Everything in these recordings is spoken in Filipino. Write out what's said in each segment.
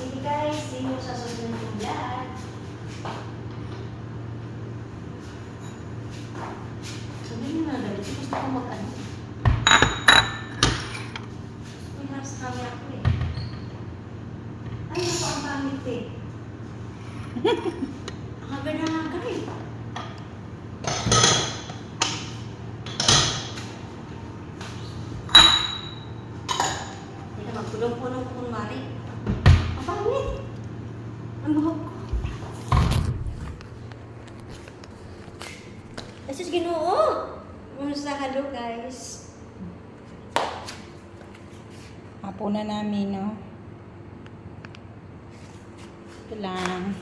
Sige guys, see you sa susunod ng vlog. Sabihin mo na dali, gusto ko mag-ano. May harap sa camera ko eh. Ay, ako ang pangit eh. Ang haga na haga eh. Hindi na magpulong-pulong ko kung mari. Ang pangit. Ang buhok ko. Asus ginoo. Kumusta hello guys? Hapo na namin, no? Ito lang.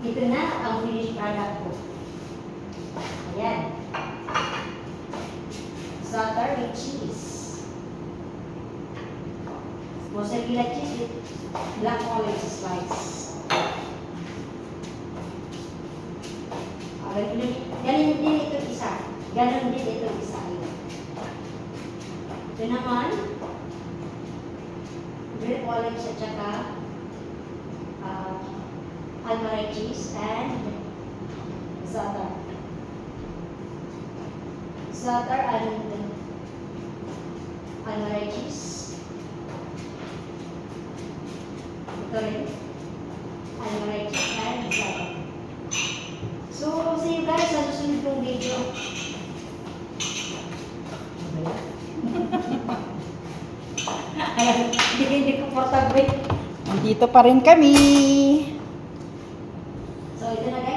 Ito na ang finished product ko. Ayan. Butter with cheese. Mozzarella cheese with black olive slice. Okay, ganun din ito isa. Ganun din ito isa. Ito naman, black olive at saka uh, Almaray cheese and za'atar. Za'atar and Almaray cheese. Ito rin. Almaray cheese and za'atar. So, see you guys sa susunod kong video. Ayan, hindi ko hindi komportable. Nandito pa rin kami. So, ito na guys,